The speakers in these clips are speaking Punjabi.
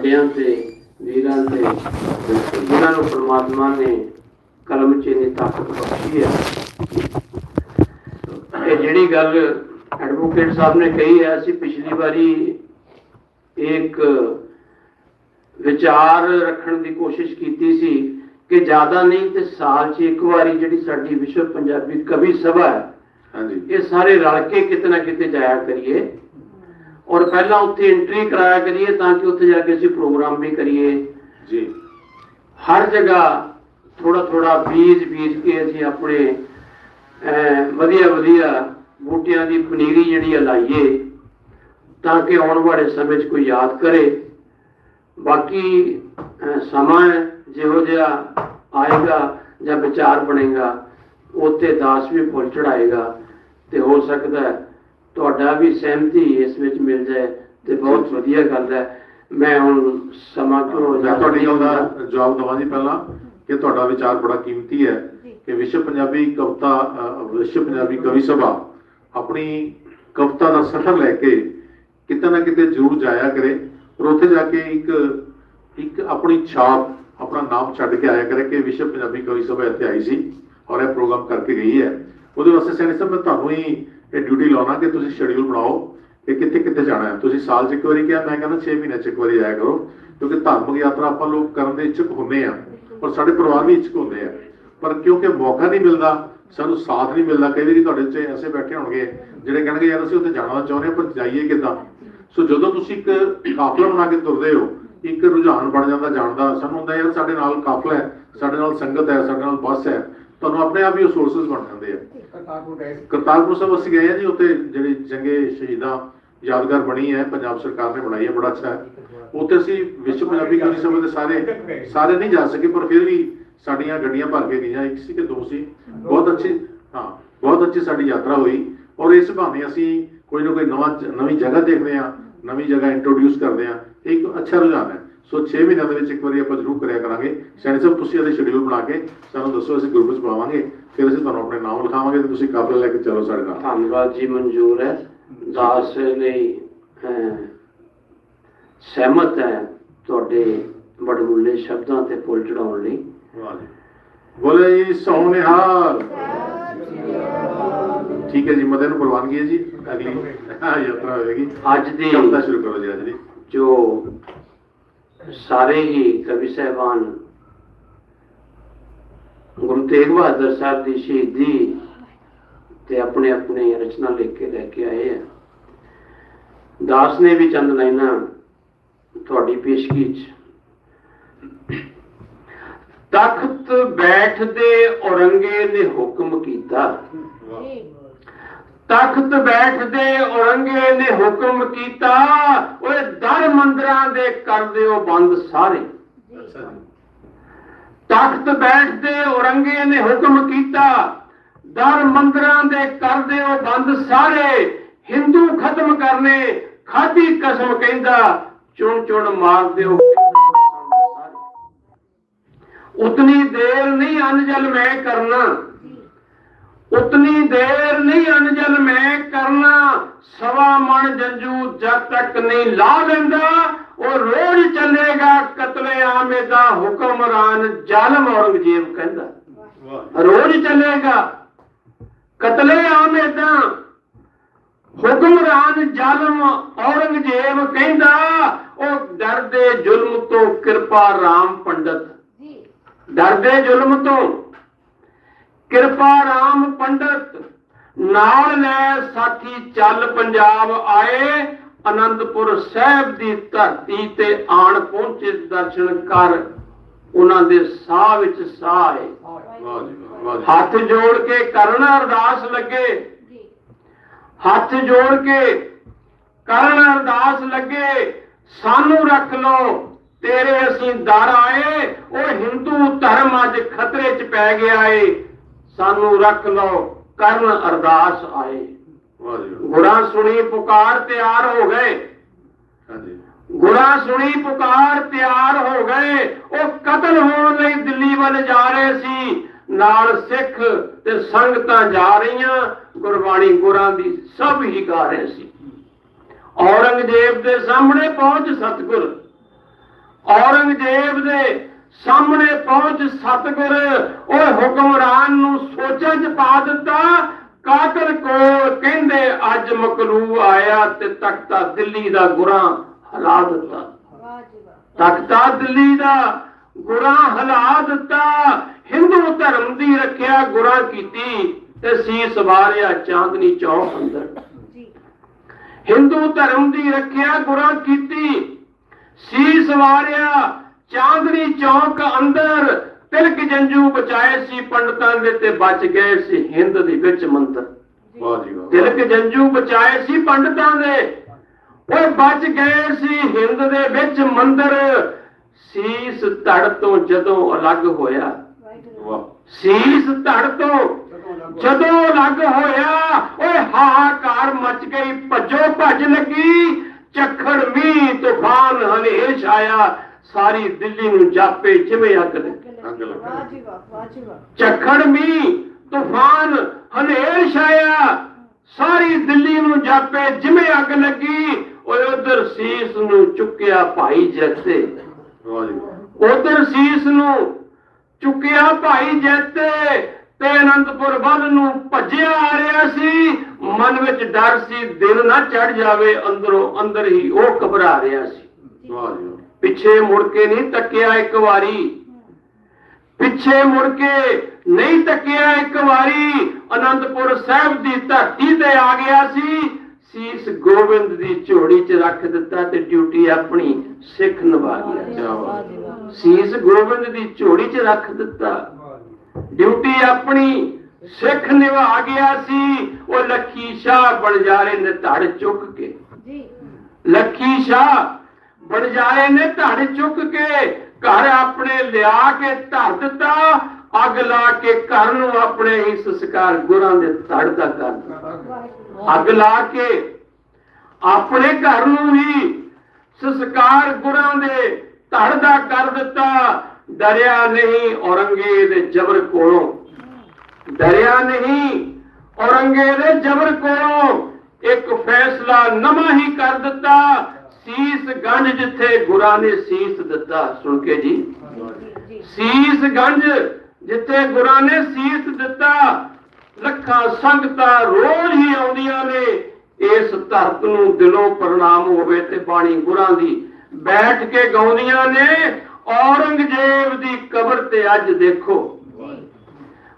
ਵੱਡਿਆਂ ਤੇ ਵੀਰਾਂ ਤੇ ਜਿਨ੍ਹਾਂ ਨੂੰ ਪ੍ਰਮਾਤਮਾ ਨੇ ਕਲਮ 'ਚ ਇੰਨੀ ਤਾਕਤ ਬਖਸ਼ੀ ਹੈ। ਇਹ ਜਿਹੜੀ ਗੱਲ ਐਡਵੋਕੇਟ ਸਾਹਿਬ ਨੇ ਕਹੀ ਹੈ ਅਸੀਂ ਪਿਛਲੀ ਵਾਰੀ ਇੱਕ ਵਿਚਾਰ ਰੱਖਣ ਦੀ ਕੋਸ਼ਿਸ਼ ਕੀਤੀ ਸੀ ਕਿ ਜ਼ਿਆਦਾ ਨਹੀਂ ਤੇ ਸਾਲ 'ਚ ਇੱਕ ਵਾਰੀ ਜਿਹੜੀ ਸਾਡੀ ਵਿਸ਼ਵ ਪੰਜਾਬੀ ਕਵੀ ਸਭਾ ਹੈ ਹਾਂਜੀ। ਇਹ ਸਾਰੇ ਰਲ ਕੇ ਕਿਤੇ ਨਾ ਕਿਤੇ ਜਾਇਆ ਕਰੀਏ। ਔਰ ਪਹਿਲਾਂ ਉੱਥੇ ਐਂਟਰੀ ਕਰਾਇਆ ਕਰੀਏ ਤਾਂ ਕਿ ਉੱਥੇ ਜਾ ਕੇ ਅਸੀਂ ਪ੍ਰੋਗਰਾਮ ਵੀ ਕਰੀਏ। ਜੀ। ਹਰ ਜਗ੍ਹਾ ਥੋੜਾ ਥੋੜਾ ਬੀਜ ਬੀਜ ਕੇ ਅਸੀਂ ਆਪਣੇ ਵਧੀਆ ਵਧੀਆ ਬੂਟਿਆਂ ਦੀ ਪਨੀਰੀ ਜਿਹੜੀ ਲਾਈਏ ਤਾਂ ਕਿ ਆਉਣ ਵਾਲੇ ਸਮੇਂ 'ਚ ਕੋਈ ਯਾਦ ਕਰੇ। ਬਾਕੀ ਸਮਾਂ ਜਿਹੋ ਜਿਹਾ ਆਏਗਾ ਜਾਂ ਵਿਚਾਰ ਬਣੇਗਾ ਉੱਤੇ ਦਾਸ ਵੀ ਫੁੱਲ ਚੜਾਏਗਾ ਤੇ ਹੋ ਸਕਦਾ ਹੈ ਤੁਹਾਡਾ ਵੀ ਸਹਿਮਤੀ ਇਸ ਵਿੱਚ ਮਿਲ ਜਾਏ ਤੇ ਬਹੁਤ ਵਧੀਆ ਗੱਲ ਹੈ। ਮੈਂ ਹੁਣ ਸਮਾਂ ਕਿਉਂ ਮੈਂ ਤੁਹਾਡੀ ਗੱਲ ਦਾ ਜਵਾਬ ਦਵਾਂ ਜੀ ਪਹਿਲਾਂ ਕਿ ਤੁਹਾਡਾ ਵਿਚਾਰ ਬੜਾ ਕੀਮਤੀ ਹੈ ਕਿ ਵਿਸ਼ਵ ਪੰਜਾਬੀ ਕਵਿਤਾ ਵਿਸ਼ਵ ਪੰਜਾਬੀ ਕਵੀ ਸਭਾ ਆਪਣੀ ਕਵਿਤਾ ਦਾ ਸਫ਼ਰ ਲੈ ਕੇ ਕਿਤੇ ਨਾ ਕਿਤੇ ਜ਼ਰੂਰ ਜਾਇਆ ਕਰੇ ਔਰ ਉੱਥੇ ਜਾ ਕੇ ਇੱਕ ਇੱਕ ਆਪਣੀ ਛਾਪ ਆਪਣਾ ਨਾਮ ਛੱਡ ਕੇ ਆਇਆ ਕਰੇ ਕਿ ਵਿਸ਼ਵ ਪੰਜਾਬੀ ਕਵੀ ਸਭਾ ਇੱਥੇ ਆਈ ਸੀ ਔਰ ਇਹ ਪ੍ਰੋਗਰਾਮ ਕਰਕੇ ਗਈ ਹੈ। ਉਹਦੇ ਵਾਸਤੇ ਸੈਣੀ ਸਾਹਿਬ ਮੈਂ ਤੁਹਾਨੂੰ ਹੀ ਇਹ ਡਿਊਟੀ ਲਾਉਣਾ ਕਿ ਤੁਸੀਂ ਸ਼ਡਿਊਲ ਬਣਾਓ ਕਿ ਕਿੱਥੇ ਕਿੱਥੇ ਜਾਣਾ ਹੈ। ਤੁਸੀਂ ਸਾਲ 'ਚ ਇੱਕ ਵਾਰੀ ਕਿਹਾ, ਮੈਂ ਕਹਿੰਦਾ 6 ਮਹੀਨੇ 'ਚ ਇੱਕ ਵਾਰੀ ਆਇਆ ਕਰੋ, ਕਿਉਂਕਿ ਧਾਰਮਿਕ ਯਾਤਰਾ ਆਪਾਂ ਲੋਕ ਕਰਨ ਦੇ ਇੱਛੁਕ ਹੁੰਦੇ ਆ ਔਰ ਸਾਡੇ ਪਰਿਵਾਰ ਵੀ ਇੱਛੁਕ ਹੁੰਦੇ ਆ। ਪਰ ਕਿਉਂਕਿ ਮੌਕਾ ਨਹੀਂ ਮਿਲਦਾ, ਸਾਨੂੰ ਸਾਥ ਨਹੀਂ ਮਿਲਦਾ, ਕਈ ਵਾਰੀ ਤੁਹਾਡੇ 'ਚ ਐਸੇ ਬੈਠੇ ਹੋਣਗੇ ਜਿਹੜੇ ਕਹਿਣਗੇ, ਯਾਰ, ਅਸੀਂ ਉੱਥੇ ਜਾਣਾ ਚਾਹੁੰਦੇ ਹਾਂ, ਪਰ ਜਾਈਏ ਕਿੱਦਾਂ? ਸੋ ਜਦੋਂ ਤੁਸੀਂ ਇੱਕ ਕਾਫਲਾ ਬਣਾ ਕੇ ਤੁਰਦੇ ਹੋ, ਇੱਕ ਰੁਝਾਨ ਬਣ ਜਾਂਦਾ ਜਾਣ ਦਾ, ਸਾਨੂੰ ਹੁੰਦਾ, ਯਾਰ, ਸਾਡੇ ਨਾਲ ਕਾਫਲਾ ਹੈ, ਸਾਡੇ ਨਾਲ ਸੰਗਤ ਹੈ, ਸਾਡੇ ਨਾਲ ਬੱਸ ਹੈ ਤੁਹਾਨੂੰ ਆਪਣੇ ਆਪ ਹੀ ਉਹ ਸੋਰਸਸ ਬਣ ਜਾਂਦੇ ਆ। ਕਰਤਾਰਪੁਰ ਸਾਹਿਬ ਅਸੀਂ ਗਏ ਆ ਜੀ ਉੱਥੇ ਜਿਹੜੀ ਜੰਗੇ ਸ਼ਹੀਦਾਂ ਯਾਦਗਾਰ ਬਣੀ ਹੈ ਪੰਜਾਬ ਸਰਕਾਰ ਨੇ ਬਣਾਈ ਹੈ ਬੜਾ ਅੱਛਾ ਹੈ। ਉੱਥੇ ਅਸੀਂ ਵਿਸ਼ਵ ਪੰਜਾਬੀ ਕਵੀ ਸਭਾ ਦੇ ਸਾਰੇ ਸਾਰੇ ਨਹੀਂ ਜਾ ਸਕੇ ਪਰ ਫਿਰ ਵੀ ਸਾਡੀਆਂ ਗੱਡੀਆਂ ਭਰ ਕੇ ਗਈਆਂ। ਇੱਕ ਸੀ ਕਿ ਦੋ ਸੀ। ਬਹੁਤ ਅੱਛੀ ਹਾਂ ਬਹੁਤ ਅੱਛੀ ਸਾਡੀ ਯਾਤਰਾ ਹੋਈ। ਔਰ ਇਸ ਬਹਾਨੇ ਅਸੀਂ ਕੋਈ ਨਾ ਕੋਈ ਨਵਾਂ ਨਵੀਂ ਜਗ੍ਹਾ ਦੇਖਦੇ ਆ ਨਵੀਂ ਜਗ੍ਹਾ ਇੰਟਰੋਡਿਊਸ ਕਰਦੇ ਆ ਇੱਕ ਅੱਛਾ ਰੁਝਾਨ ਹੈ। ਸੋ 6 ਮਹੀਨਿਆਂ ਦੇ ਵਿੱਚ ਇੱਕ ਵਾਰੀ ਆਪਾਂ ਜ਼ਰੂਰ ਕਰਿਆ ਕਰਾਂਗੇ। ਸੈਣੀ ਸਾਹਿਬ ਤੁਸੀਂ ਇਹਦੇ ਸ਼ਡਿਊਲ ਬਣਾ ਕੇ ਸਾਨੂੰ ਦੱਸੋ ਅਸੀਂ ਗਰੁੱਪ ਵਿੱਚ ਪਾਵਾਂਗੇ ਫਿਰ ਅਸੀਂ ਤੁਹਾਨੂੰ ਆਪਣੇ ਨਾਮ ਲਿਖਾਵਾਂਗੇ ਤੇ ਤੁਸੀਂ ਕਾਫਲਾ ਲੈ ਕੇ ਚੱਲੋ ਸਾਡੇ ਨਾਲ। ਧੰਨਵਾਦ ਜੀ ਮਨਜ਼ੂਰ ਹੈ। ਦਾਸ ਲਈ ਸਹਿਮਤ ਹੈ ਤੁਹਾਡੇ ਬੜਮੁੱਲੇ ਸ਼ਬਦਾਂ ਤੇ ਪੁੱਲ ਚੜਾਉਣ ਲਈ। ਬੋਲੇ ਜੀ ਸੋਹਣਿਹਾਲ ਠੀਕ ਹੈ ਜੀ ਮਦਨ ਨੂੰ ਪ੍ਰਵਾਨਗੀ ਹੈ ਜੀ। ਅਗਲੀ ਯਾਤਰਾ ਹੋਵੇਗੀ ਅੱਜ ਦੀ ਸ਼ੁਰੂ ਕਰੋ ਜੀ ਅੱਜ ਦੀ। ਜੋ ਸਾਰੇ ਹੀ ਕਵੀ ਸਹਿਬਾਨ ਗੁਰੂ ਤੇਗ ਬਹਾਦਰ ਸਾਹਿਬ ਦੀ ਸ਼ਹੀਦੀ ਤੇ ਆਪਣੇ ਆਪਣੇ ਰਚਨਾ ਲਿਖ ਕੇ ਲੈ ਕੇ ਆਏ ਆ। ਦਾਸ ਨੇ ਵੀ ਚੰਦ ਲਾਈਨਾਂ ਤੁਹਾਡੀ ਪੇਸ਼ਗੀ ਚ। ਤਖਤ ਬੈਠਦੇ ਔਰੰਗੇ ਨੇ ਹੁਕਮ ਕੀਤਾ। ਤਖਤ ਬੈਠਦੇ ਔਰੰਗੇ ਨੇ ਹੁਕਮ ਕੀਤਾ, ਓਏ ਦਰ ਮੰਦਰਾਂ ਦੇ ਕਰ ਦਿਓ ਬੰਦ ਸਾਰੇ। ਤਖਤ ਬੈਠਦੇ ਔਰੰਗੇ ਨੇ ਹੁਕਮ ਕੀਤਾ, ਦਰ ਮੰਦਰਾਂ ਦੇ ਕਰ ਦਿਓ ਬੰਦ ਸਾਰੇ। ਹਿੰਦੂ ਖਤਮ ਕਰਨੇ, ਖਾਦੀ ਕਸਮ ਕਹਿੰਦਾ, ਚੁਣ ਚੁਣ ਮਾਰ ਦਿਓ ਉਤਨੀ ਦੇਰ ਨਹੀਂ ਅਨਜਲ ਮੈਂ ਕਰਨਾ। ਉਤਨੀ ਦੇਰ ਨਹੀਂ ਅਨਜਲ ਮੈਂ ਕਰਨਾ ਸਵਾ ਮਣ ਜੰਜੂ ਜਦ ਤੱਕ ਨਹੀਂ ਲਾ ਲੈਂਦਾ ਉਹ ਰੋਜ਼ ਚੱਲੇਗਾ ਕਤਲੇ ਆਮੇ ਦਾ ਹੁਕਮਰਾਨ ਜ਼ਾਲਮ ਔਰੰਗਜ਼ੇਬ ਕਹਿੰਦਾ। ਵਾਹ। ਰੋਜ਼ ਚੱਲੇਗਾ ਕਤਲੇ ਆਮੇ ਦਾ ਹੁਕਮਰਾਨ ਜ਼ਾਲਮ ਔਰੰਗਜ਼ੇਬ ਕਹਿੰਦਾ ਉਹ ਡਰਦੇ ਜ਼ੁਲਮ ਤੋਂ ਕਿਰਪਾ ਰਾਮ ਪੰਡਤ। ਡਰਦੇ ਜ਼ੁਲਮ ਤੋਂ ਕਿਰਪਾ ਰਾਮ ਪੰਡਤ। ਨਾਲ ਲੈ ਸਾਥੀ ਚੱਲ ਪੰਜਾਬ ਆਏ। ਆਨੰਦਪੁਰ ਸਾਹਿਬ ਦੀ ਧਰਤੀ ਤੇ ਆਣ ਪਹੁੰਚੇ ਦਰਸ਼ਨ ਕਰ ਉਹਨਾਂ ਦੇ ਸਾਹ ਵਿੱਚ ਸਾਹ ਆਏ। ਹੱਥ ਜੋੜ ਕੇ ਕਰਨ ਅਰਦਾਸ ਲੱਗੇ। ਹੱਥ ਜੋੜ ਕੇ ਕਰਨ ਅਰਦਾਸ ਲੱਗੇ। ਸਾਨੂੰ ਰੱਖ ਲਓ ਤੇਰੇ ਅਸੀਂ ਦਰ ਆਏ। ਉਹ ਹਿੰਦੂ ਧਰਮ ਅੱਜ ਖਤਰੇ 'ਚ ਪੈ ਗਿਆ ਏ। ਸਾਨੂੰ ਰੱਖ ਲਓ ਕਰਨ ਅਰਦਾਸ ਆਏ। ਗੁਰਾਂ ਸੁਣੀ ਪੁਕਾਰ ਤਿਆਰ ਹੋ ਗਏ। ਹਾਂਜੀ। ਗੁਰਾਂ ਸੁਣੀ ਪੁਕਾਰ ਤਿਆਰ ਹੋ ਗਏ। ਉਹ ਕਤਲ ਹੋਣ ਲਈ ਦਿੱਲੀ ਵੱਲ ਜਾ ਰਹੇ ਸੀ। ਨਾਲ ਸਿੱਖ ਤੇ ਸੰਗਤਾਂ ਜਾ ਰਹੀਆਂ। ਗੁਰਬਾਣੀ ਗੁਰਾਂ ਦੀ ਸਭ ਹੀ ਗਾ ਰਹੇ ਸੀ। ਔਰੰਗਜ਼ੇਬ ਦੇ ਸਾਹਮਣੇ ਪਹੁੰਚ ਸਤਗੁਰ। ਔਰੰਗਜ਼ੇਬ ਦੇ ਸਾਹਮਣੇ ਪਹੁੰਚ ਸਤਗੁਰ। ਉਹ ਹੁਕਮਰਾਨ ਨੂੰ ਸੋਚਾਂ 'ਚ ਪਾ ਦਿੱਤਾ। ਕਾਤਲ ਕੋਲ ਕਹਿੰਦੇ ਅੱਜ ਮਕਲੂ ਆਇਆ ਤੇ ਤਖਤਾ ਦਿੱਲੀ ਦਾ ਗੁਰਾਂ ਹਲਾ ਦਿੱਤਾ। ਤਖਤਾ ਦਿੱਲੀ ਦਾ ਗੁਰਾਂ ਹਲਾ ਦਿੱਤਾ। ਹਿੰਦੂ ਧਰਮ ਦੀ ਰੱਖਿਆ ਗੁਰਾਂ ਕੀਤੀ ਤੇ ਸੀਸ ਵਾਰਿਆ ਚਾਂਦਨੀ ਚੌਕ ਅੰਦਰ। ਹਿੰਦੂ ਧਰਮ ਦੀ ਰੱਖਿਆ ਗੁਰਾਂ ਕੀਤੀ। ਸੀਸ ਵਾਰਿਆ ਚਾਂਦਨੀ ਚੌਕ ਅੰਦਰ ਤਿਲਕ ਜੰਜੂ ਬਚਾਏ ਸੀ ਪੰਡਤਾਂ ਦੇ ਤੇ ਬਚ ਗਏ ਸੀ ਹਿੰਦ ਦੇ ਵਿੱਚ ਮੰਤਰ ਵਾਹ ਜੀ ਵਾਹ। ਤਿਲਕ ਜੰਜੂ ਬਚਾਏ ਸੀ ਪੰਡਤਾਂ ਦੇ। ਉਹ ਬਚ ਗਏ ਸੀ ਹਿੰਦ ਦੇ ਵਿੱਚ ਮੰਦਰ। ਸੀਸ ਧੜ ਤੋਂ ਜਦੋਂ ਅਲੱਗ ਹੋਇਆ। ਵਾਹ ਸੀਸ ਧੜ ਤੋਂ ਜਦੋਂ ਅਲੱਗ ਹੋਇਆ ਓਏ ਹਾਹਾਕਾਰ ਮਚ ਗਈ ਭੱਜੋ ਭੱਜ ਲੱਗੀ ਝੱਖੜ ਮੀਂਹ ਤੂਫਾਨ ਹਨੇਰ ਛਾਇਆ ਸਾਰੀ ਦਿੱਲੀ ਨੂੰ ਜਾਪੇ ਜਿਵੇਂ ਅੱਗ ਲੱਗੀ। ਅੱਗ ਲੱਗੀ। ਵਾਹ ਜੀ ਵਾਹ ਵਾਹ ਜੀ ਵਾਹ ਝੱਖੜ ਮੀਂਹ ਤੂਫਾਨ ਹਨੇਰ ਛਾਇਆ ਸਾਰੀ ਦਿੱਲੀ ਨੂੰ ਜਾਪੇ ਜਿਵੇਂ ਅੱਗ ਲੱਗੀ ਓਏ ਉਧਰ ਸੀਸ ਨੂੰ ਚੁੱਕਿਆ ਭਾਈ ਜੱਸੇ। ਵਾਹ ਜੀ ਵਾਹ ਉਧਰ ਸੀਸ ਨੂੰ ਚੁੱਕਿਆ ਭਾਈ ਜੱਤੇ ਤੇ ਅਨੰਦਪੁਰ ਵੱਲ ਨੂੰ ਭੱਜਿਆ ਆ ਰਿਹਾ ਸੀ। ਮਨ ਵਿੱਚ ਡਰ ਸੀ ਦਿਨ ਨਾ ਚੜ ਜਾਵੇ ਅੰਦਰੋਂ ਅੰਦਰ ਹੀ ਉਹ ਘਬਰਾ ਰਿਹਾ ਸੀ। ਵਾਹ ਜੀ ਵਾਹ ਪਿੱਛੇ ਮੁੜ ਕੇ ਨਹੀਂ ਤੱਕਿਆ ਇੱਕ ਵਾਰੀ। ਪਿੱਛੇ ਮੁੜ ਕੇ ਨਹੀਂ ਤੱਕਿਆ ਇੱਕ ਵਾਰੀ। ਅਨੰਦਪੁਰ ਸਾਹਿਬ ਦੀ ਧਰਤੀ ਤੇ ਆ ਗਿਆ ਸੀ। ਸੀਸ ਗੋਬਿੰਦ ਦੀ ਝੋੜੀ 'ਚ ਰੱਖ ਦਿੱਤਾ ਤੇ ਡਿਊਟੀ ਆਪਣੀ ਸਿੱਖ ਨਿਭਾ ਗਿਆ ਸੀਸ ਗੋਬਿੰਦ ਦੀ ਝੋੜੀ 'ਚ ਰੱਖ ਦਿੱਤਾ। ਡਿਊਟੀ ਆਪਣੀ ਸਿੱਖ ਨਿਭਾ ਗਿਆ ਸੀ। ਉਹ ਲੱਖੀ ਸ਼ਾਹ ਬਣਜਾਰੇ ਨੇ ਧੜ ਚੁੱਕ ਕੇ। ਜੀ। ਲੱਖੀ ਸ਼ਾਹ ਬਣਜਾਰੇ ਨੇ ਧੜ ਚੁੱਕ ਕੇ ਘਰ ਆਪਣੇ ਲਿਆ ਕੇ ਧਰ ਦਿੱਤਾ ਅੱਗ ਲਾ ਕੇ ਘਰ ਨੂੰ ਆਪਣੇ ਹੀ ਸੰਸਕਾਰ ਗੁਰਾਂ ਦੇ ਧੜ ਦਾ ਕਰ ਦਿੱਤਾ। ਅੱਗ ਲਾ ਕੇ ਆਪਣੇ ਘਰ ਨੂੰ ਹੀ ਸੰਸਕਾਰ ਗੁਰਾਂ ਦੇ ਧੜ ਦਾ ਕਰ ਦਿੱਤਾ। ਡਰਿਆ ਨਹੀਂ ਔਰੰਗਜ਼ੇਬ ਦੇ ਜ਼ਬਰ ਕੋਲੋਂ। ਡਰਿਆ ਨਹੀਂ ਔਰੰਗਜ਼ੇਬ ਦੇ ਜ਼ਬਰ ਕੋਲੋਂ। ਇੱਕ ਫੈਸਲਾ ਨਵਾਂ ਹੀ ਕਰ ਦਿੱਤਾ। ਸੀਸ ਗੰਜ ਜਿੱਥੇ ਗੁਰਾਂ ਨੇ ਸੀਸ ਦਿੱਤਾ। ਸੁਣ ਕੇ ਜੀ। ਸੀਸ ਗੰਜ ਜਿੱਥੇ ਗੁਰਾਂ ਨੇ ਸੀਸ ਦਿੱਤਾ, ਲੱਖਾਂ ਸੰਗਤਾਂ ਰੋਜ਼ ਹੀ ਆਉਂਦੀਆਂ ਨੇ। ਇਸ ਧਰਤ ਨੂੰ ਦਿਲੋਂ ਪ੍ਰਣਾਮ ਹੋਵੇ ਤੇ ਬਾਣੀ ਗੁਰਾਂ ਦੀ ਬੈਠ ਕੇ ਗਾਉਂਦੀਆਂ ਨੇ। ਔਰੰਗਜ਼ੇਬ ਦੀ ਕਬਰ ਤੇ ਅੱਜ ਦੇਖੋ। ਜੀ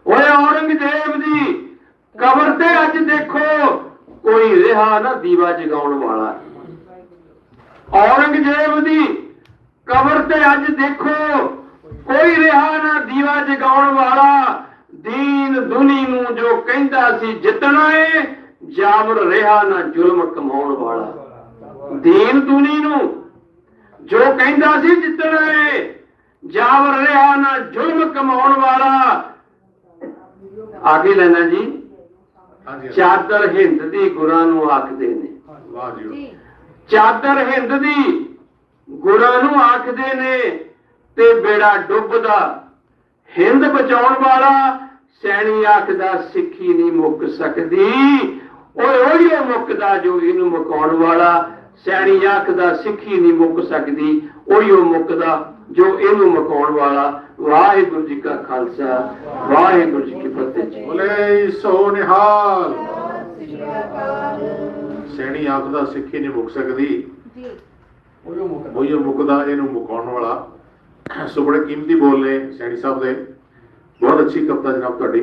ਓਏ ਔਰੰਗਜ਼ੇਬ ਦੀ ਕਬਰ ਤੇ ਅੱਜ ਦੇਖੋ। ਕੋਈ ਰਿਹਾ ਨਾ ਦੀਵਾ ਜਗਾਉਣ ਵਾਲਾ। ਔਰੰਗਜ਼ੇਬ ਦੀ ਕਬਰ ਤੇ ਅੱਜ ਦੇਖੋ ਕੋਈ ਰਿਹਾ ਨਾ ਦੀਵਾ ਜਗਾਉਣ ਵਾਲਾ। ਦੀਨ ਦੁਨੀ ਨੂੰ ਜੋ ਕਹਿੰਦਾ ਸੀ ਜਿੱਤਣਾ ਏ ਜਾਬਰ ਰਿਹਾ ਨਾ ਜ਼ੁਲਮ ਕਮਾਉਣ ਵਾਲਾ। ਦੀਨ ਦੁਨੀ ਨੂੰ ਜੋ ਕਹਿੰਦਾ ਸੀ ਜਿੱਤਣਾ ਏ ਜਾਬਰ ਰਿਹਾ ਨਾ ਜ਼ੁਲਮ ਕਮਾਉਣ ਵਾਲਾ। ਆਗੇ ਲੈਣਾ ਜੀ। ਚਾਦਰ ਹਿੰਦ ਦੀ ਗੁਰਾਂ ਨੂੰ ਆਖਦੇ ਨੇ। ਵਾਹ। ਜੀ। ਚਾਦਰ ਹਿੰਦ ਦੀ। ਗੁਰਾਂ ਨੂੰ ਆਖਦੇ ਨੇ ਤੇ ਬੇੜਾ ਡੁੱਬਦਾ। ਹਿੰਦ ਬਚਾਉਣ ਵਾਲਾ ਸੈਣੀ ਆਖਦਾ ਸਿੱਖੀ ਨਹੀਂ ਮੁੱਕ ਸਕਦੀ। ਓਏ ਉਹ ਮੁੱਕਦਾ ਜੋ ਇਹਨੂੰ ਮੁਕਾਉਣ ਵਾਲਾ। ਸੈਣੀ ਆਖਦਾ ਸਿੱਖੀ ਨਹੀਂ ਮੁੱਕ ਸਕਦੀ। ਉਹੀ ਉਹ ਮੁੱਕਦਾ ਜੋ ਇਹਨੂੰ ਮੁਕਾਉਣ ਵਾਲਾ। ਵਾਹਿਗੁਰੂ ਜੀ ਕਾ ਖਾਲਸਾ ਵਾਹਿਗੁਰੂ ਜੀ ਕੀ ਫਤਿਹ। ਜੀ ਬੋਲੇ ਸੋ ਨਿਹਾਲ। ਸਤਿ ਸ਼੍ਰੀ ਅਕਾਲ। ਸੈਣੀ ਆਖਦਾ ਸਿੱਖੀ ਨਹੀਂ ਮੁੱਕ ਸਕਦੀ। ਜੀ। ਉਹੀ ਮੁੱਕਦਾ ਇਹਨੂੰ ਮੁਕਾਉਣ ਵਾਲਾ। ਸੋ ਬੜੇ ਕੀਮਤੀ ਬੋਲ ਨੇ ਸੈਣੀ ਸਾਹਿਬ ਦੇ। ਬਹੁਤ ਅੱਛੀ ਕਵਿਤਾ ਜਨਾਬ ਤੁਹਾਡੀ।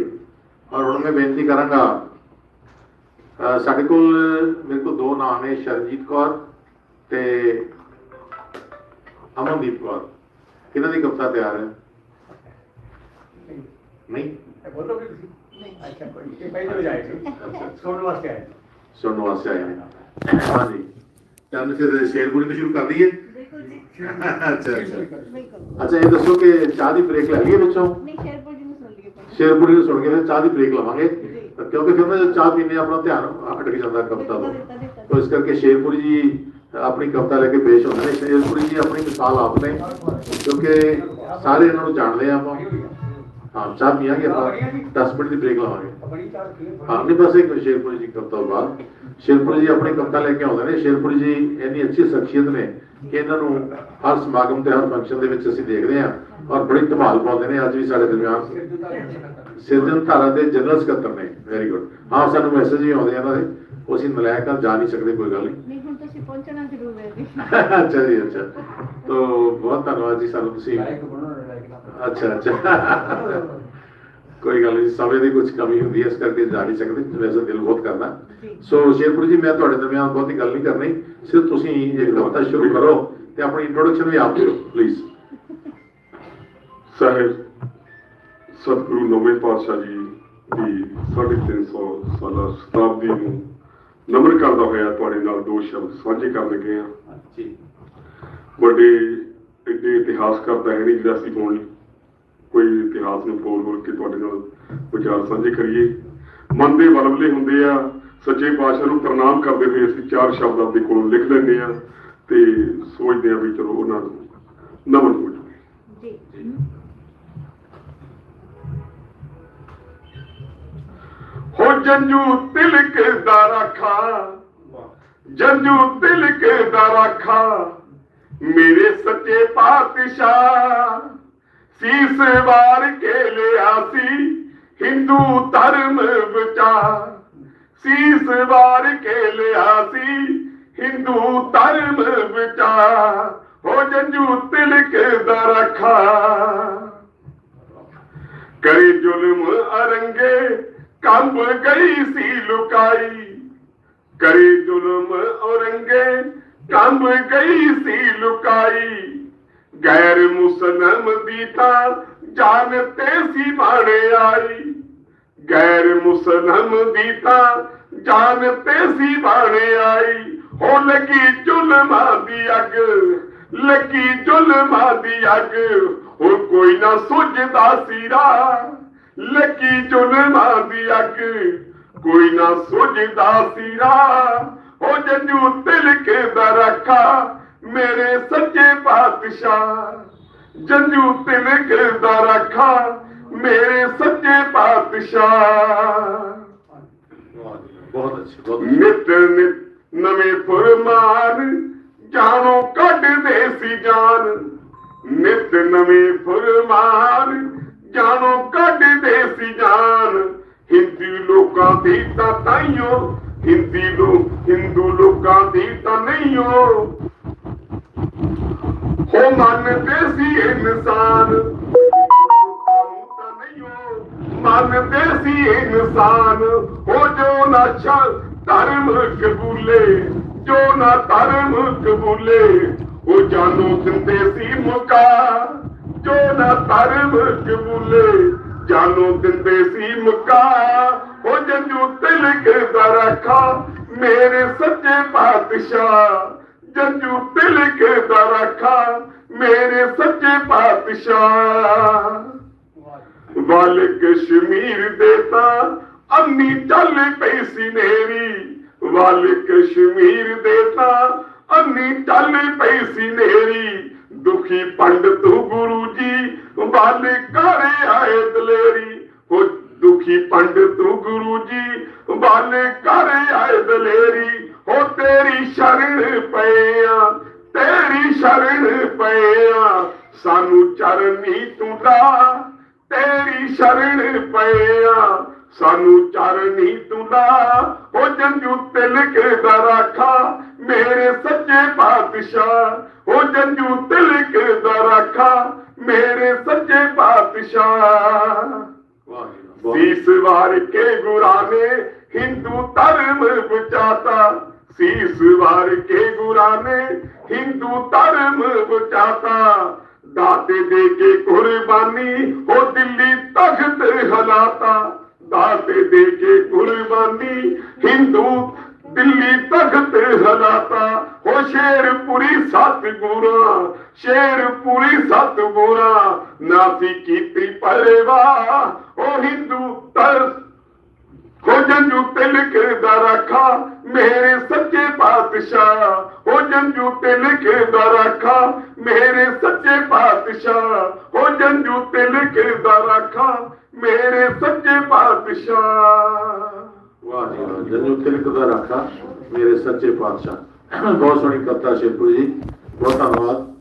ਔਰ ਹੁਣ ਮੈਂ ਬੇਨਤੀ ਕਰਾਂਗਾ ਸਾਡੇ ਕੋਲ ਮੇਰੇ ਕੋਲ ਦੋ ਨਾਮ ਨੇ ਸ਼ਰਨਜੀਤ ਕੌਰ ਤੇ ਅਮਨਦੀਪ ਕੌਰ। ਕਿਹਨਾਂ ਦੀ ਕਵਿਤਾ ਤਿਆਰ ਹੈ? ਨਹੀਂ। ਅੱਛਾ ਕੋਈ ਇਹ ਪਹਿਲੇ ਹੋ ਜਾਏਗਾ ਸੁਣਨ ਵਾਸਤੇ ਆਏ ਸੁਣਨ ਵਾਸਤੇ ਆਏ ਹਾਂਜੀ। ਤਾਂ ਫਿਰ ਸ਼ੇਰਪੁਰੀ ਤੋਂ ਸ਼ੁਰੂ ਕਰ ਦਈਏ। ਬਿਲਕੁਲ ਜੀ। ਅੱਛਾ ਅੱਛਾ। ਬਿਲਕੁਲ। ਅੱਛਾ ਇਹ ਦੱਸੋ ਕਿ ਚਾਹ ਦੀ ਬ੍ਰੇਕ ਲੈ ਲਈਏ ਵਿੱਚੋਂ? ਨਹੀਂ ਸ਼ੇਰਪੁਰ ਜੀ ਨੂੰ ਸੁਣ ਲਈਏ ਪਹਿਲਾਂ। ਸ਼ੇਰਪੁਰੀ ਨੂੰ ਸੁਣ ਕੇ ਫਿਰ ਚਾਹ ਦੀ ਬ੍ਰੇਕ ਲਵਾਂਗੇ। ਕਿਉਂਕਿ ਫਿਰ ਨਾ ਚਾਹ ਪੀਣੇ ਆਪਣਾ ਧਿਆਨ ਹਟਕ ਜਾਂਦਾ ਕਵਿਤਾ ਤੋਂ ਤੋ ਇਸ ਕਰਕੇ ਸ਼ੇਰਪੁਰੀ ਜੀ ਆਪਣੀ ਕਵਿਤਾ ਲੈ ਕੇ ਪੇਸ਼ ਹੁੰਦੇ ਨੇ। ਸ਼ੇਰਪੁਰੀ ਜੀ ਆਪਣੀ ਮਿਸਾਲ ਆਪ ਨੇ। ਕਿਉਂਕਿ ਸਾਰੇ ਇਹਨਾਂ ਨੂੰ ਜਾਣਦੇ ਆਪਾਂ। ਹਾਂ ਚਾਹ ਪੀਾਂਗੇ ਆਪਾਂ। 10 ਮਿੰਟ ਦੀ ਬ੍ਰੇਕ ਲਵਾਂਗੇ। ਹਾਂ। ਨਹੀਂ ਬਸ ਇੱਕ ਸ਼ੇਰਪੁਰੀ ਜੀ ਕਵਿਤਾ ਤੋਂ ਬਾਅਦ। ਸ਼ੇਰਪੁਰੀ ਜੀ ਆਪਣੀ ਕਵਿਤਾ ਲੈ ਕੇ ਆਉਂਦੇ ਨੇ। ਸ਼ੇਰਪੁਰੀ ਜੀ ਇੰਨੀ ਅੱਛੀ ਸ਼ਖਸੀਅਤ ਨੇ ਕਿ ਇਹਨਾਂ ਨੂੰ ਹਰ ਸਮਾਗਮ ਤੇ ਹਰ ਫੰਕਸ਼ਨ ਦੇ ਵਿੱਚ ਅਸੀਂ ਦੇਖਦੇ ਹਾਂ ਔਰ ਬੜੀ ਧਮਾਲ ਪਾਉਂਦੇ ਨੇ। ਅੱਜ ਵੀ ਸਾਡੇ ਦਰਮਿਆਨ ਸਿਰਜਣ ਧਾਰਾ ਦੇ ਜਨਰਲ ਸਕੱਤਰ ਨੇ। ਵੈਰੀ ਗੁੱਡ ਹਾਂ ਸਾਨੂੰ ਮੈਸੇਜ ਵੀ ਆਉਂਦੇ ਆ ਇਹਨਾਂ ਦੇ। ਅਸੀਂ ਨਲਾਇਕ ਨਾਲ ਜਾ ਨਹੀਂ ਸਕਦੇ ਕੋਈ ਗੱਲ ਨਹੀਂ। ਨਹੀਂ ਹੁਣ ਤੁਸੀਂ ਪਹੁੰਚਣਾ ਜ਼ਰੂਰ ਹੈ ਜੀ। ਅੱਛਾ ਜੀ ਅੱਛਾ। ਤੋ ਬਹੁਤ ਧੰਨਵਾਦ ਜੀ ਸਾਨੂੰ ਤੁਸੀਂ ਲਾਇਕ ਬਣੋ ਲਾਇਕ ਨਾ ਅੱਛਾ ਅੱਛਾ। ਕੋਈ ਗੱਲ ਨਹੀਂ ਸਮੇਂ ਦੀ ਕੁਝ ਕਮੀ ਹੁੰਦੀ ਹੈ ਇਸ ਕਰਕੇ ਜਾ ਨਹੀਂ ਸਕਦੇ ਵੈਸੇ ਦਿਲ ਬਹੁਤ ਕਰਦਾ। ਸੋ ਸ਼ੇਰਪੁਰ ਜੀ ਮੈਂ ਤੁਹਾਡੇ ਦਰਮਿਆਨ ਬਹੁਤੀ ਗੱਲ ਨਹੀਂ ਕਰਨੀ ਸਿਰਫ ਤੁਸੀਂ ਇਹ ਕਵਿਤਾ ਸ਼ੁਰੂ ਕਰੋ ਤੇ ਆਪਣੀ ਇੰਟਰੋਡਕਸ਼ਨ ਵੀ ਆਪ ਦਿਓ ਪਲੀਜ਼ ਸਾਹਿਬ ਸਤਿਗੁਰੂ ਨੌਵੇਂ ਪਾਤਸ਼ਾਹ ਜੀ ਦੀ 350 ਸਾਲਾ ਸ਼ਤਾਬਦੀ ਨੂੰ ਨਮਨ ਕਰਦਾ ਹੋਇਆ ਤੁਹਾਡੇ ਨਾਲ ਦੋ ਸ਼ਬਦ ਸਾਂਝੇ ਕਰਨ ਲੱਗੇ ਹਾਂ। ਜੀ। ਵੱਡੇ ਏਡੇ ਇਤਿਹਾਸਕਾਰ ਤਾਂ ਹੈ ਨਹੀਂ ਜਿਹੜਾ ਅਸੀਂ ਹੁਣ ਕੋਈ ਇਤਿਹਾਸ ਨੂੰ ਫੋਲ ਫੋਲ ਕੇ ਤੁਹਾਡੇ ਨਾਲ ਵਿਚਾਰ ਸਾਂਝੇ ਕਰੀਏ। ਮਨ ਦੇ ਵਲਵਲੇ ਹੁੰਦੇ ਆ ਸੱਚੇ ਪਾਤਸ਼ਾਹ ਨੂੰ ਪ੍ਰਣਾਮ ਕਰਦੇ ਹੋਏ ਅਸੀਂ ਚਾਰ ਸ਼ਬਦ ਆਪਦੇ ਕੋਲੋਂ ਲਿਖ ਲੈਂਦੇ ਆ ਤੇ ਸੋਚਦੇ ਆ ਵੀ ਚਲੋ ਉਹਨਾਂ ਨੂੰ ਨਮਨ ਹੋ ਜੀ। ਹੋ ਜੰਜੂ ਤਿਲਕ ਦਾ ਰਾਖਾ ਜੰਜੂ ਤਿਲਕ ਦਾ ਰਾਖਾ ਮੇਰੇ ਸੱਚੇ ਪਾਤਸ਼ਾਹ। ਸੀਸ ਵਾਰ ਕੇ ਲਿਆ ਸੀ ਹਿੰਦੂ ਧਰਮ ਵਿਚਾਰ। ਸੀਸ ਵਾਰ ਕੇ ਲਿਆ ਸੀ ਹਿੰਦੂ ਧਰਮ ਵਿਚਾਰ। ਹੋ ਜੰਜੂ ਤਿਲਕ ਦਾ ਰਾਖਾ। ਕਰੇ ਜ਼ੁਲਮ ਅਰੰਗੇ, ਕੰਬ ਗਈ ਸੀ ਲੁਕਾਈ। ਕਰੇ ਜ਼ੁਲਮ ਔਰੰਗੇ, ਕੰਬ ਗਈ ਸੀ ਲੁਕਾਈ। ਗੈਰ ਮੁਸਲਮ ਦੀ ਤਾਂ ਜਾਨ ਤੇ ਸੀ ਬਾਣੇ ਆਈ। ਗੈਰ ਮੁਸਲਮ ਦੀ ਤਾਂ ਜਾਨ ਤੇ ਸੀ ਬਾਣੇ ਆਈ। ਹੋ ਲੱਗੀ ਜ਼ੁਲਮਾਂ ਦੀ ਅੱਗ, ਲੱਗੀ ਜ਼ੁਲਮਾਂ ਦੀ ਅੱਗ। ਹੁਣ ਕੋਈ ਨਾ ਸੁਝਦਾ ਸੀਰਾ, ਲੱਗੀ ਜ਼ੁਲਮਾਂ ਦੀ ਅੱਗ। ਕੋਈ ਨਾ ਸੁਝਦਾ ਸੀਰਾ ਹੋ ਜੰਜੂ ਤਿਲਕ ਦਾ ਰੱਖਾ। ਮੇਰੇ ਸੱਚੇ ਪਾਤਸ਼ਾਹ ਜੰਜੂ ਤਿਲਕ ਦਾ ਰੱਖਾ ਮੇਰੇ ਸੱਚੇ ਪਾਤਸ਼ਾਹ। ਬਹੁਤ ਅੱਛੀ ਨਿਤ ਨਿਤ ਨਵੇਂ ਫਰਮਾਨ ਜਾਣੋ ਕੱਢਦੇ ਸੀ ਜਾਨ। ਨਿਤ ਨਵੇਂ ਫਰਮਾਨ ਜਾਣੋ ਕੱਢਦੇ ਸੀ ਜਾਨ। ਹਿੰਦੂ ਲੋਕਾਂ ਦੀ ਤਾਂ ਤਾਈਓ ਹਿੰਦੀ ਲੋ ਹਿੰਦੂ ਲੋਕਾਂ ਦੀ ਤਾਂ ਨਹੀਂ ਹੋ ਮੰਨਦੇ ਸੀ ਇਨਸਾਨ। ਮੰਨਦੇ ਸੀ ਇਨਸਾਨ। ਹੋ ਜੋ ਨਾ ਧਰਮ ਕਬੂਲੇ, ਜੋ ਨਾ ਧਰਮ ਕਬੂਲੇ, ਉਹ ਜਾਨੋ ਦਿੰਦੇ ਸੀ ਮੁਕਾ। ਜੋ ਨਾ ਧਰਮ ਕਬੂਲੇ, ਜਾਨੋ ਦਿੰਦੇ ਸੀ ਮੁਕਾ। ਉਹ ਜੰਜੂ ਤਿਲਕ ਦਾ ਰੱਖਾ, ਮੇਰੇ ਸੱਚੇ ਪਾਤਸ਼ਾਹ। ਜੰਜੂ ਤਿਲਕ ਦਾ ਰੱਖਾ, ਮੇਰੇ ਸੱਚੇ ਪਾਤਸ਼ਾਹ। ਵੱਲ ਕਸ਼ਮੀਰ ਦੇਤਾ ਅੰਨੀ ਚੱਲ ਪਈ ਸੀ ਨੇਰੀ। ਵੱਲ ਕਸ਼ਮੀਰ ਦੇ ਅੰਨੀ ਚੱਲ ਪਈ ਸੀ ਨੇਰੀ। ਦੁਖੀ ਪੰਡਤ ਗੁਰੂ ਜੀ ਵੱਲ ਕਰ ਆਏ ਦਲੇਰੀ। ਉਹ ਦੁਖੀ ਪੰਡਤ ਗੁਰੂ ਜੀ ਵੱਲ ਕਰ ਆਏ ਦਲੇਰੀ। ਹੋ ਤੇਰੀ ਸ਼ਰਨ ਪਏ ਆ ਤੇਰੀ ਸ਼ਰਨ ਪਏ ਆ। ਸਾਨੂੰ ਚਰਨੀ ਤੂੰ ਲਾ ਤੇਰੀ ਸ਼ਰਨ ਪਏ ਆ। ਸਾਨੂੰ ਚਰਨੀ ਤੂੰ ਲਾ ਹੋ ਜੰਜੂ ਤਿਲਕ ਦਾ ਰਾਖਾ ਮੇਰੇ ਸੱਚੇ ਪਾਤਸ਼ਾਹ। ਹੋ ਜੰਜੂ ਤਿਲਕ ਦਾ ਰਾਖਾ ਮੇਰੇ ਸੱਚੇ ਪਾਤਸ਼ਾਹ। ਵਾਹ ਜੀ ਵਾਹ, ਬਹੁਤ ਸੀਸ ਵਾਰ ਕੇ ਗੁਰਾਂ ਨੇ ਹਿੰਦੂ ਧਰਮ ਬਚਾਤਾ। ਸੀਸ ਵਾਰ ਕੇ ਗੁਰਾਂ ਨੇ ਹਿੰਦੂ ਧਰਮ ਬਚਾਤਾ। ਦਾਤੇ ਦੇ ਕੇ ਕੁਰਬਾਨੀ ਹੋ ਦਿੱਲੀ ਤਖਤ ਹਲਾਤਾ। ਦਾਤੇ ਦੇ ਕੇ ਕੁਰਬਾਨੀ ਹਿੰਦੂ ਦਿੱਲੀ ਤਖਤ ਹਲਾਤਾ। ਹੋ ਸ਼ੇਰਪੁਰੀ ਸਤਗੁਰਾਂ ਸ਼ੇਰਪੁਰੀ ਸਤਗੁਰਾਂ, ਨਾਸੀ ਕੀਤੀ ਪਰਵਾ, ਉਹ ਹਿੰਦੂ ਤਰ ਜੰਜੂ ਤਿਲਕ ਦਾ ਰੱਖਾ, ਮੇਰੇ ਸੱਚੇ ਪਾਤਸ਼ਾਹ। ਹੋ ਜੰਜੂ ਤਿਲਕ ਦਾ ਰੱਖਾ, ਮੇਰੇ ਸੱਚੇ ਪਾਤਸ਼ਾਹ। ਹੋ ਜੰਜੂ ਤਿਲਕ ਦਾ ਰੱਖਾ, ਮੇਰੇ ਸੱਚੇ ਪਾਤਸ਼ਾਹ। ਵਾਹ ਜੀ ਵਾਹ ਜਨੂ ਤਿਲਕ ਦਾ ਰਾਖਾ, ਮੇਰੇ ਸੱਚੇ ਪਾਤਸ਼ਾਹ। ਬਹੁਤ ਸੋਹਣੀ ਕਵਿਤਾ ਸ਼ਿਰਪੁਰ ਜੀ। ਬਹੁਤ ਧੰਨਵਾਦ।